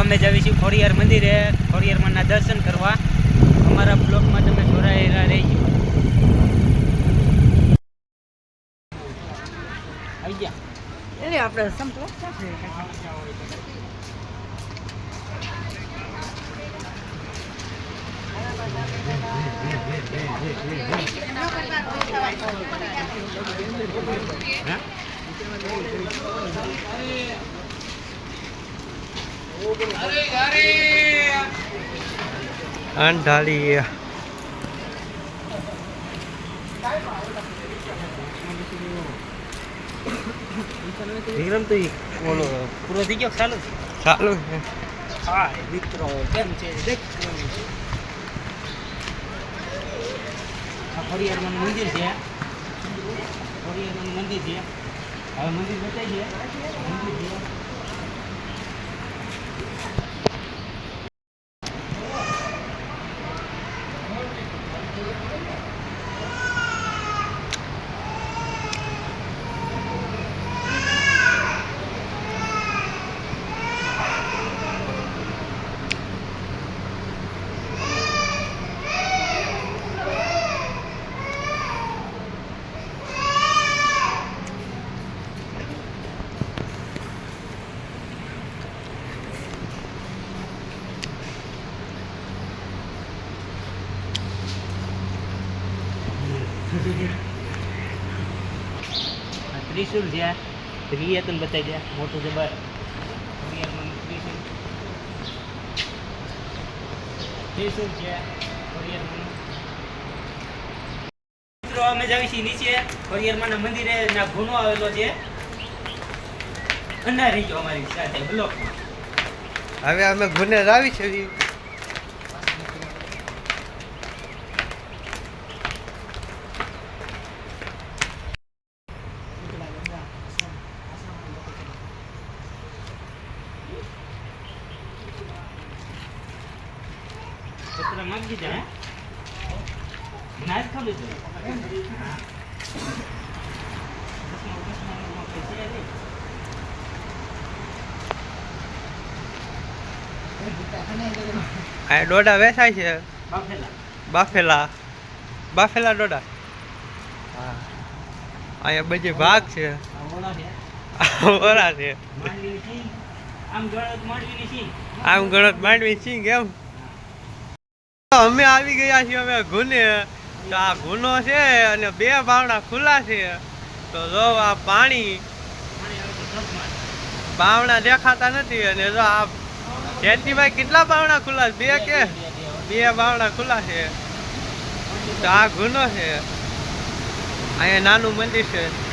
અમે જઈશું ખોડિયાર મંદિરે. ખોડિયારમાંના દર્શન કરવા. અમારા બ્લોગમાં તમે જોડાયેલા રહેજો. આવી ગયા. એટલે આપણે સંપલો હા? અંધાલી વિક્રમ તો બોલો. પૂરો થઈ ગયો? ચાલુ ચાલુ હા મિત્રો કેમ છે? દેખ. આ ખોડિયારમાંનું મંદિર છે. ખોડિયારમાંનું મંદિર છે. હવે મંદિર બતાવી છે મંદિર છે આ ત્રિશુલ જ્યાં ત્રિએ બતાવી દે. મોટું જબર અમે જાવી છીએ નીચે. ખોડિયારમાંના મંદિરે ના ગુનો આવેલો છે. અનારી અમારી સાથે બ્લોકમાં. હવે અમે ગુને આવી છે. આ ડોડા વેસાય છે બાફેલા બાફેલા બાફેલા ડોડા હા અહીંયા બધી ભાગ છે ઓરા છે આમ ગણત માંડવી સિંગ આમ ગણત માંડવી સિંહ એમ અમે આવી ગયા છીએ, અમે ગુને. તો આ ગુનો છે અને બે બાવડા ખુલ્લા છે. તો જો આ પાણી. બાવણા દેખાતા નથી અને જો આ જયંતિભાઈ કેટલા બાવણા ખુલ્લા છે? બે કે? બે બાવણા ખુલ્લા છે. તો આ ગુનો છે. અહીંયા નાનું મંદિર છે.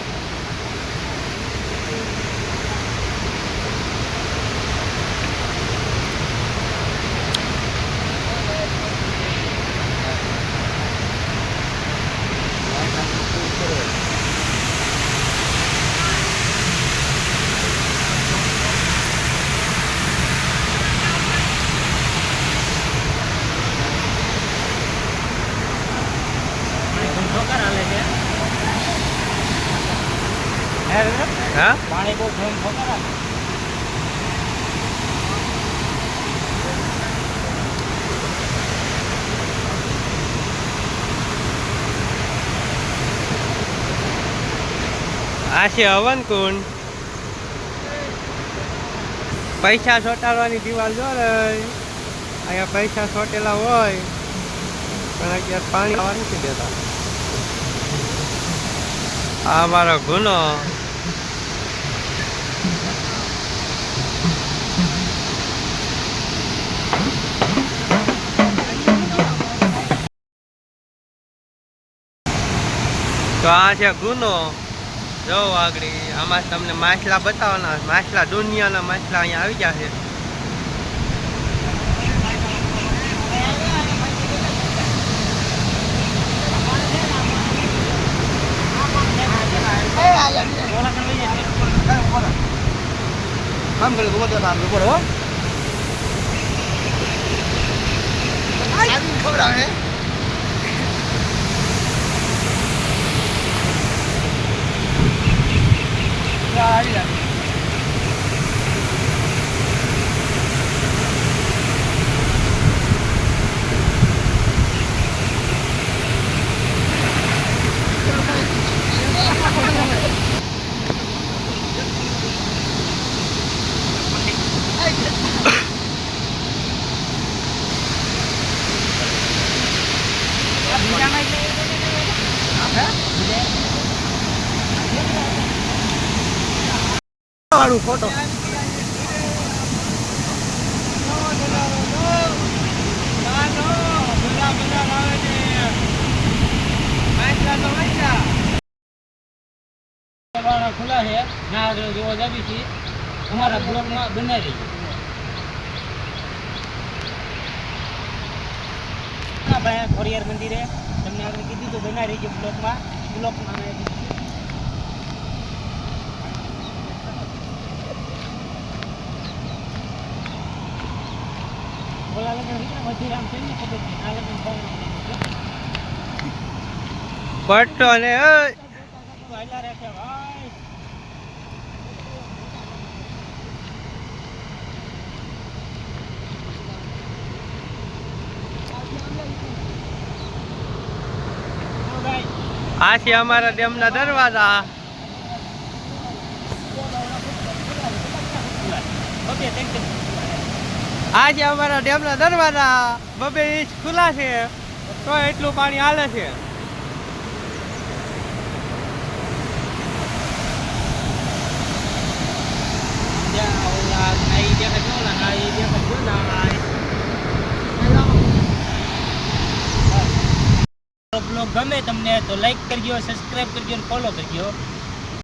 હે? પાણી આ છે હવનકુંડ. પૈસા ચોટાડવાની દિવાલ જો રે. અહીંયા પૈસા ચોટેલા હોય, પણ અત્યારે પાણી આવવા નથી દેતા. આ અમારો ગુનો. તો આ છે ગુનો. જો આગળ આમાં તમને માછલા બતાવવાના માછલા દુનિયાના માછલા અહીંયા આવી ગયા છે. કામ કરે ખબર આવે આવી જાય વાળું ફોટો ખુલ્લા છે. ના જોવા જાવી છીએ અમારા બ્લોકમાં બનાવી ભાઈ ખોડિયાર મંદિરે તમને આગળ કીધું તો બનાવી રહીજો બ્લોકમાં બ્લોકમાં અમે ઓલા લગ્ન રીતના મધુરામ છે ને ખબર છે આ લગ્ન ભાવના પટ્ટો ને આ છે અમારા ડેમના દરવાજા. ઓકે થેન્ક યુ આ છે અમારા ડેમના દરવાજા બબે ઇંચ ખુલ્લા છે, તો એટલું પાણી હાલે છે. બ્લોગ ગમે તમને તો લાઈક કરજો સબસ્ક્રાઇબ કરજો ફોલો કરજો.